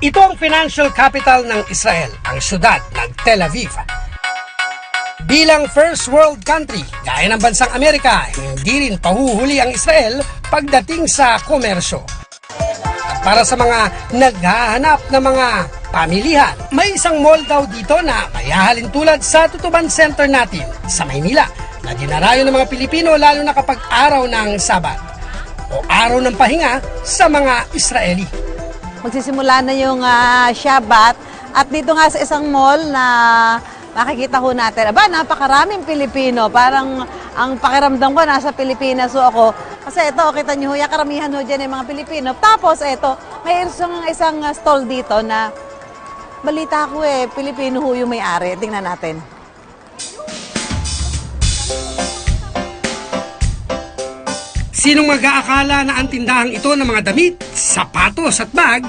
Ito ang financial capital ng Israel, ang syudad ng Tel Aviv. Bilang first world country, gaya ng bansang Amerika, hindi rin pahuhuli ang Israel pagdating sa komersyo. At para sa mga naghahanap ng mga pamilihan, may isang mall daw dito na mayahalin tulad sa Tutuban Center natin sa Maynila na dinarayo ng mga Pilipino lalo na kapag araw ng Sabat o araw ng pahinga sa mga Israeli. Magsisimula na yung ah, Shabbat at dito nga sa isang mall na makikita ho natin, aba, napakaraming Pilipino. Parang ang pakiramdam ko nasa Pilipinas ho ako. Kasi ito, kita niyo ho, yung karamihan ho dyan yung mga Pilipino. Tapos ito, may isang, isang stall dito na balita ko eh, Pilipino ho yung may-ari. Tingnan natin. Sinong mag-aakala na ang tindahang ito ng mga damit, sapatos at bag,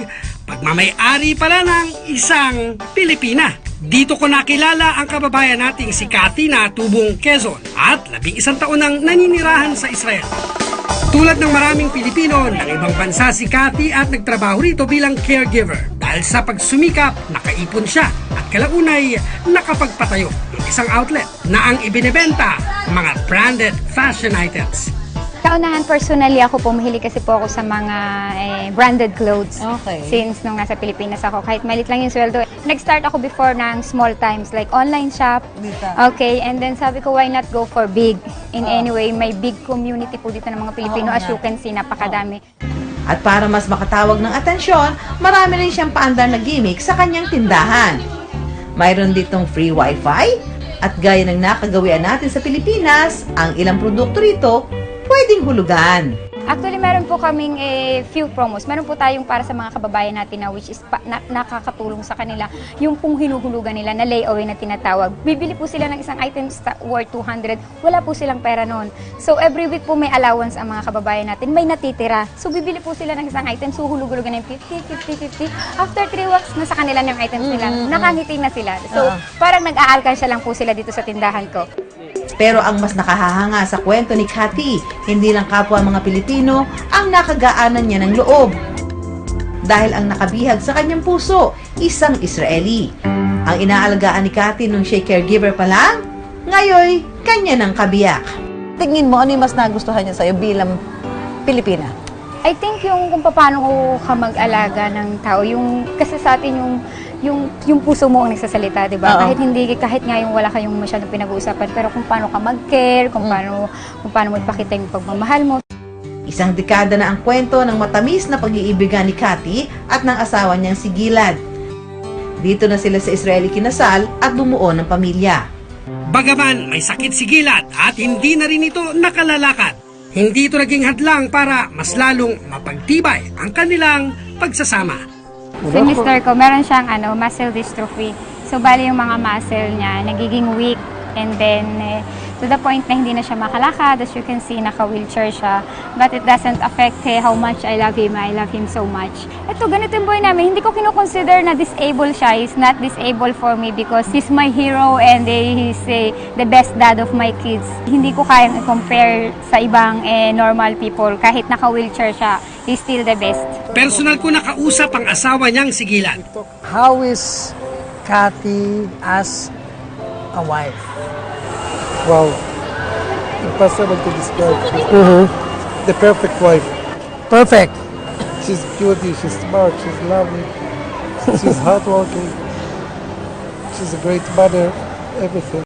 pagmamay-ari pala ng isang Pilipina. Dito ko nakilala ang kababayan nating si Cathy na tubong Quezon at labing isang taon nang naninirahan sa Israel. Tulad ng maraming Pilipino, ng ibang bansa si Cathy at nagtrabaho rito bilang caregiver. Dahil sa pagsumikap, nakaipon siya at kalaunay nakapagpatayo ng isang outlet na ang ibinebenta mga branded fashion items. Kaunahan personally ako pumihili kasi po ako sa mga eh, branded clothes. Okay. Since nung nasa Pilipinas ako, kahit malit lang yung sweldo. Nag-start ako before ng small times, like online shop. Dito. Okay, and then sabi ko, why not go for big? In any way, may big community po dito ng mga Pilipino. Oo As you can see, napakadami. At para mas makatawag ng atensyon, marami rin siyang paandar na gimmick sa kanyang tindahan. Mayroon ditong free wifi at gaya ng nakagawian natin sa Pilipinas, ang ilang produkto rito pwedeng hulugan. Actually, meron po kaming eh, few promos. Meron po tayong para sa mga kababayan natin na which is pa, na, nakakatulong sa kanila. Yung pong hinuhulugan nila na layaway na tinatawag. Bibili po sila ng isang item sa- worth 200. Wala po silang pera noon. So, every week po may allowance ang mga kababayan natin. May natitira. So, bibili po sila ng isang item. So, hulugan ng 50, 50, 50. After 3 weeks, nasa kanila yung items nila. Nakangiti na sila. So, Oo. parang nag-aalkansya lang po sila dito sa tindahan ko. Pero ang mas nakahahanga sa kwento ni Cathy, hindi lang kapwa mga Pilipino ang nakagaanan niya ng loob. Dahil ang nakabihag sa kanyang puso, isang Israeli. Ang inaalagaan ni Cathy nung siya caregiver pa lang, ngayoy kanya ng kabiyak. Tingin mo, ano yung mas nagustuhan niya sa'yo bilang Pilipina? I think yung kung paano ko ka mag-alaga ng tao, yung kasi sa atin yung yung yung puso mo ang nagsasalita, 'di ba? Oo. Kahit hindi kahit nga yung wala kayong masyadong pinag-uusapan, pero kung paano ka mag-care, kung Mm. paano kung paano mo ipakita yung pagmamahal mo. Isang dekada na ang kwento ng matamis na pag-iibigan ni Cathy at ng asawa niyang si Gilad. Dito na sila sa Israeli kinasal at bumuo ng pamilya. Bagaman may sakit si Gilad at hindi na rin ito nakalalakad, hindi ito naging hadlang para mas lalong mapagtibay ang kanilang pagsasama. Si Mr. ko, meron siyang ano, muscle dystrophy. So, bali yung mga muscle niya, nagiging weak. And then, eh, to the point na hindi na siya makalakad. As you can see, naka-wheelchair siya. But it doesn't affect eh, how much I love him. I love him so much. Ito, ganito yung buhay namin. Hindi ko kinoconsider na disabled siya. He's not disabled for me because he's my hero and eh, he's eh, the best dad of my kids. Hindi ko kayang i-compare sa ibang eh, normal people. Kahit naka-wheelchair siya, he's still the best. Personal ko nakausap ang asawa niyang si Gilad. How is Kathy as a wife? Wow. Impossible to describe. She's the perfect wife. Perfect. She's beauty, she's smart, she's lovely, she's hardworking, she's a great mother, everything.